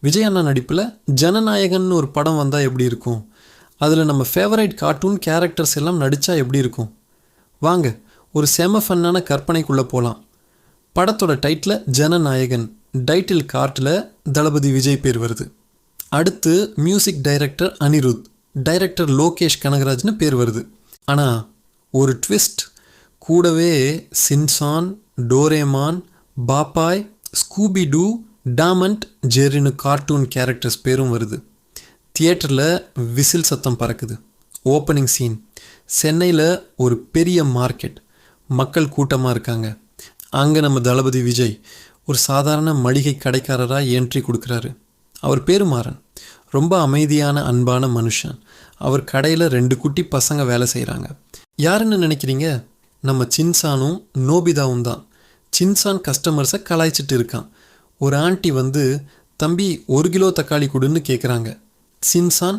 விஜய் அண்ணா நடிப்பில் ஜனநாயகன் ஒரு படம் வந்தால் எப்படி இருக்கும்? அதில் நம்ம ஃபேவரைட் கார்ட்டூன் கேரக்டர்ஸ் எல்லாம் நடித்தா எப்படி இருக்கும்? வாங்க ஒரு செம ஃபன்னான கற்பனைக்குள்ளே போகலாம் படத்தோட டைட்டில் ஜனநாயகன் டைட்டில் கார்ட்டில் தளபதி விஜய் பேர் வருது. அடுத்து music director Anirudh director Lokesh கனகராஜ்னு பேர் வருது. ஆனால் ஒரு ட்விஸ்ட் கூடவே Shinchan Doraemon Popeye Scooby Doo Tom and ஜெரினு cartoon characters பேரும் வருது. தியேட்டரில் விசில் சத்தம் பறக்குது. Opening scene. சென்னையில் ஒரு பெரிய மார்க்கெட். மக்கள் கூட்டமாக இருக்காங்க. அங்கே நம்ம தளபதி விஜய் ஒரு சாதாரண மளிகை கடைக்காரராக என்ட்ரி கொடுக்குறாரு. அவர் பேரு மாறன். ரொம்ப அமைதியான அன்பான மனுஷன். அவர் கடையில் ரெண்டு குட்டி பசங்க வேலை செய்கிறாங்க யாருன்னு நினைக்கிறீங்க? நம்ம சின்சானும் நோபிதாவும் தான். சின்சான் கஸ்டமர்ஸை கலாய்ச்சிட்டு இருக்கான். ஒரு ஆண்டி வந்து தம்பி ஒரு கிலோ தக்காளி கொடுன்னு கேட்குறாங்க சின்சான்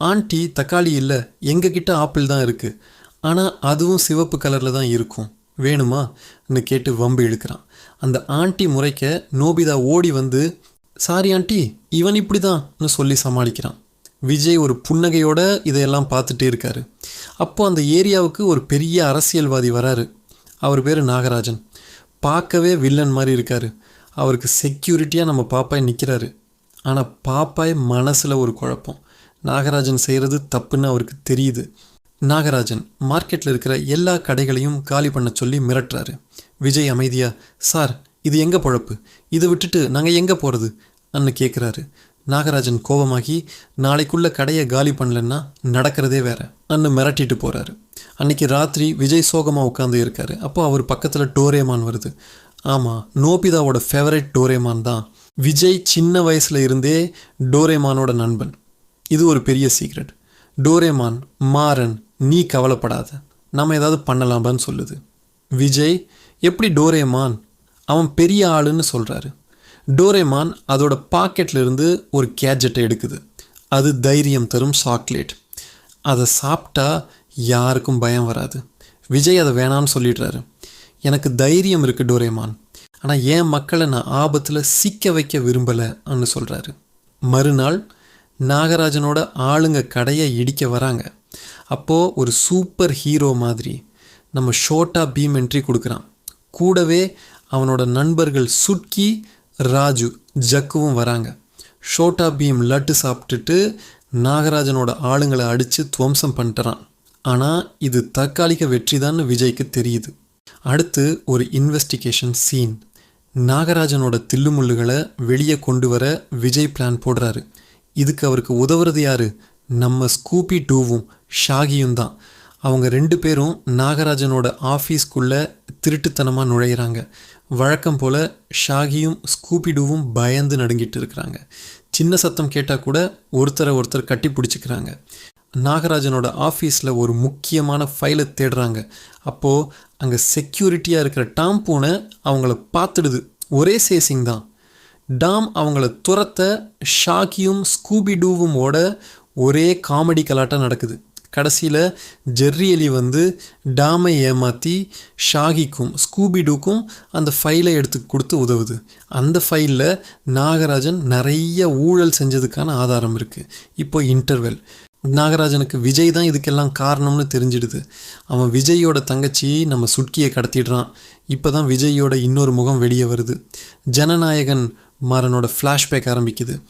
ஆண்டி தக்காளி இல்லை எங்ககிட்ட ஆப்பிள் தான் இருக்குது ஆனால் அதுவும் சிவப்பு கலரில் தான் இருக்கும். வேணுமான்னு கேட்டு வம்பு இழுக்கிறான். அந்த ஆண்டி முறைக்க நோபிதா ஓடி வந்து சாரி ஆண்டி இவன் இப்படி தான்னு சொல்லி சமாளிக்கிறான். விஜய் ஒரு புன்னகையோட இதையெல்லாம் பார்த்துட்டே இருக்காரு. அப்போ அந்த ஏரியாவுக்கு ஒரு பெரிய அரசியல்வாதி வராரு. அவர் பேர் நாகராஜன். பார்க்கவே வில்லன் மாதிரி இருக்காரு. அவருக்கு செக்யூரிட்டியாக நம்ம பாப்பாய் நிற்கிறாரு ஆனால் பாப்பாய் மனசில் ஒரு குழப்பம். நாகராஜன் செய்கிறது தப்புன்னு அவருக்கு தெரியுது. நாகராஜன் மார்க்கெட்டில் இருக்கிற எல்லா கடைகளையும் காலி பண்ண சொல்லி மிரட்டுறாரு. விஜய் அமைதியா சார் இது எங்கே பொழப்பு? இதை விட்டுட்டு நாங்கள் எங்கே போகிறது அன்னு கேட்குறாரு நாகராஜன் கோபமாகி நாளைக்குள்ள கடையை காலி பண்ணலன்னா நடக்கிறதே வேற அன்னு மிரட்டிட்டு போகிறாரு அன்னைக்கு ராத்திரி விஜய் சோகமாக உட்காந்து இருக்காரு. அப்போ அவர் பக்கத்தில் டோரேமான் வருது. ஆமாம் நோபிதாவோட ஃபேவரட் டோரேமான் தான். விஜய் சின்ன வயசில் இருந்தே டோரேமானோட நண்பன். இது ஒரு பெரிய சீக்ரெட் டோரேமான் மாறன் நீ கவலைப்படாத. நம்ம ஏதாவது பண்ணலாமான்னு சொல்லுது. விஜய் எப்படி டோரேமான்? அவன் பெரிய ஆளுன்னு சொல்கிறாரு டோரேமான் அதோட பாக்கெட்லேருந்து ஒரு கேட்ஜெட்டை எடுக்குது. அது தைரியம் தரும் சாக்லேட் அதை சாப்பிட்டா யாருக்கும் பயம் வராது. விஜய் அதை வேணான்னு சொல்லிடுறாரு. எனக்கு தைரியம் இருக்குது டோரேமான். ஆனால் என் மக்களை நான் ஆபத்தில் சிக்க வைக்க விரும்பலைன்னு சொல்கிறாரு மறுநாள் நாகராஜனோட ஆளுங்க கடையை இடிக்க வராங்க. அப்போது ஒரு சூப்பர் ஹீரோ மாதிரி நம்ம ஷோட்டா பீம் என்ட்ரி கொடுக்குறான். கூடவே அவனோட நண்பர்கள் சுட்கி ராஜு ஜக்குவும் வராங்க. ஷோட்டா பீம் லட்டு சாப்பிட்டுட்டு நாகராஜனோட ஆளுங்களை அடித்து துவம்சம் பண்ணிட்டுறான் ஆனால் இது தற்காலிக வெற்றிதான்னு விஜய்க்கு தெரியுது. அடுத்து ஒரு இன்வெஸ்டிகேஷன் சீன் நாகராஜனோட தில்லுமுள்ளுகளை வெளியே கொண்டு வர விஜய் பிளான் போடுறாரு. இதுக்கு அவருக்கு உதவுறது யாரு? நம்ம ஸ்கூபி டூவும் ஷாகியும் தான். அவங்க ரெண்டு பேரும் நாகராஜனோட ஆஃபீஸ்க்குள்ளே திருட்டுத்தனமாக நுழையிறாங்க. வழக்கம் போல் ஷாகியும் ஸ்கூபிடூவும் பயந்து நடுங்கிட்டு இருக்கிறாங்க. சின்ன சத்தம் கேட்டால் கூட ஒருத்தரை ஒருத்தர் கட்டி பிடிச்சிக்கிறாங்க. நாகராஜனோட ஆஃபீஸில் ஒரு முக்கியமான ஃபைலை தேடுறாங்க. அப்போது அங்கே செக்யூரிட்டியாக இருக்கிற டாம் பூனை அவங்கள பார்த்துடுது. ஒரே சேசிங் தான். டாம் அவங்கள துரத்த ஷாக்கியும் ஸ்கூபிடூவும் ஓட ஒரே காமெடி கலாட்டம் நடக்குது. கடைசியில் ஜெர்ரி எலி வந்து டாமை ஏமாற்றி ஷாகிக்கும் ஸ்கூபிடூக்கும் அந்த ஃபைலை எடுத்து கொடுத்து உதவுது. அந்த ஃபைலில் நாகராஜன் நிறைய ஊழல் செஞ்சதுக்கான ஆதாரம் இருக்குது இப்போ இன்டர்வெல் நாகராஜனுக்கு விஜய் தான் இதுக்கெல்லாம் காரணம்னு தெரிஞ்சிடுது. அவன் விஜயோட தங்கச்சி நம்ம சுட்கியை கடத்திடுறான். இப்போ தான் விஜயோட இன்னொரு முகம் வெளியே வருது. ஜனநாயகன் மாறனோட ஃப்ளாஷ்பேக் ஆரம்பிக்குது.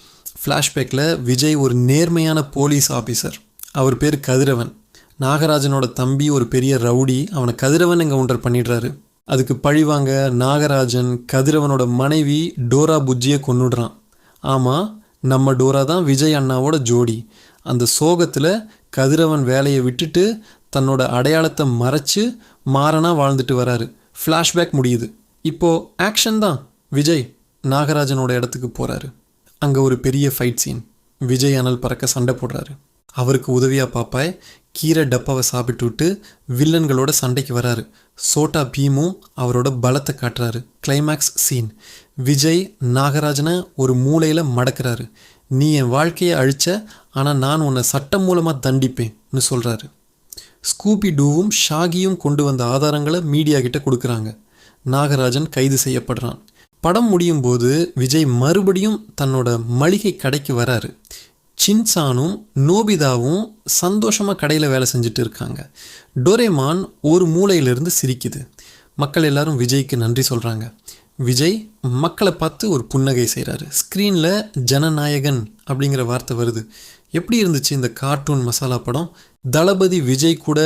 ஃப்ளாஷ்பேக்கில் விஜய் ஒரு நேர்மையான போலீஸ் ஆஃபீஸர் அவர் பேர் கதிரவன். நாகராஜனோட தம்பி ஒரு பெரிய ரவுடி. அவனை கதிரவன் என்கவுண்டர் பண்ணிடுறாரு. அதுக்கு பழிவாங்க நாகராஜன் கதிரவனோட மனைவி டோரா புஜ்ஜியை கொண்டுடுறான் ஆமாம் நம்ம டோரா தான் விஜய் அண்ணாவோட ஜோடி. அந்த சோகத்தில் கதிரவன் வேலையை விட்டுட்டு தன்னோட அடையாளத்தை மறைச்சு மாறனா வாழ்ந்துட்டு வராரு. ஃப்ளாஷ்பேக் முடியுது. இப்போது ஆக்ஷன் தான். விஜய் நாகராஜனோட இடத்துக்கு போகிறாரு அங்கே ஒரு பெரிய ஃபைட் சீன் விஜய் அனல் பறக்க சண்டை போடுறாரு. அவருக்கு உதவியாக பாப்பாய் கீரை டப்பாவை சாப்பிட்டு விட்டு வில்லன்களோட சண்டைக்கு வராரு. சோட்டா பீமும் அவரோட பலத்தை காட்டுறாரு. கிளைமேக்ஸ் சீன் விஜய் நாகராஜனை ஒரு மூலையில் மடக்கிறாரு. நீ என் வாழ்க்கையை அழிச்ச ஆனால் நான் உன்னை சட்டம் மூலமாக தண்டிப்பேன்னு சொல்கிறாரு ஸ்கூபி டூவும் ஷாகியும் கொண்டு வந்த ஆதாரங்களை மீடியா கிட்ட கொடுக்குறாங்க. நாகராஜன் கைது செய்யப்படுறான். படம் முடியும் போது விஜய் மறுபடியும் தன்னோட மளிகை கடைக்கு வராரு. சின்சானும் நோபிதாவும் சந்தோஷமாக கடையில் வேலை செஞ்சுட்டு இருக்காங்க. டோரேமான் ஒரு மூளையிலிருந்து சிரிக்குது. மக்கள் எல்லாரும் விஜய்க்கு நன்றி சொல்கிறாங்க விஜய் மக்களை பார்த்து ஒரு புன்னகை செய்கிறாரு ஸ்க்ரீனில் ஜனநாயகன் அப்படிங்கிற வார்த்தை வருது. எப்படி இருந்துச்சு இந்த கார்ட்டூன் மசாலா படம்? தளபதி விஜய் கூட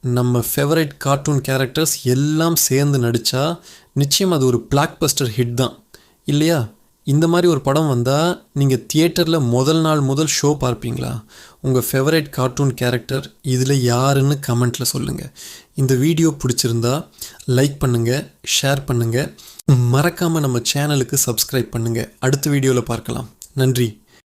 நம்ம ஃபேவரட் கார்ட்டூன் கேரக்டர்ஸ் எல்லாம் சேர்ந்து நடித்தா நிச்சயம் அது ஒரு பிளாக் பஸ்டர் ஹிட் தான். இல்லையா? இந்த மாதிரி ஒரு படம் வந்தால் நீங்கள் தியேட்டரில் முதல் நாள் முதல் ஷோ பார்ப்பீங்களா? உங்கள் ஃபேவரட் கார்ட்டூன் கேரக்டர் இதில் யாருன்னு கமெண்ட்டில் சொல்லுங்கள் இந்த வீடியோ பிடிச்சிருந்தா லைக் பண்ணுங்கள் ஷேர் பண்ணுங்கள் மறக்காமல் நம்ம சேனலுக்கு சப்ஸ்கிரைப் பண்ணுங்கள் அடுத்த வீடியோவில் பார்க்கலாம். நன்றி.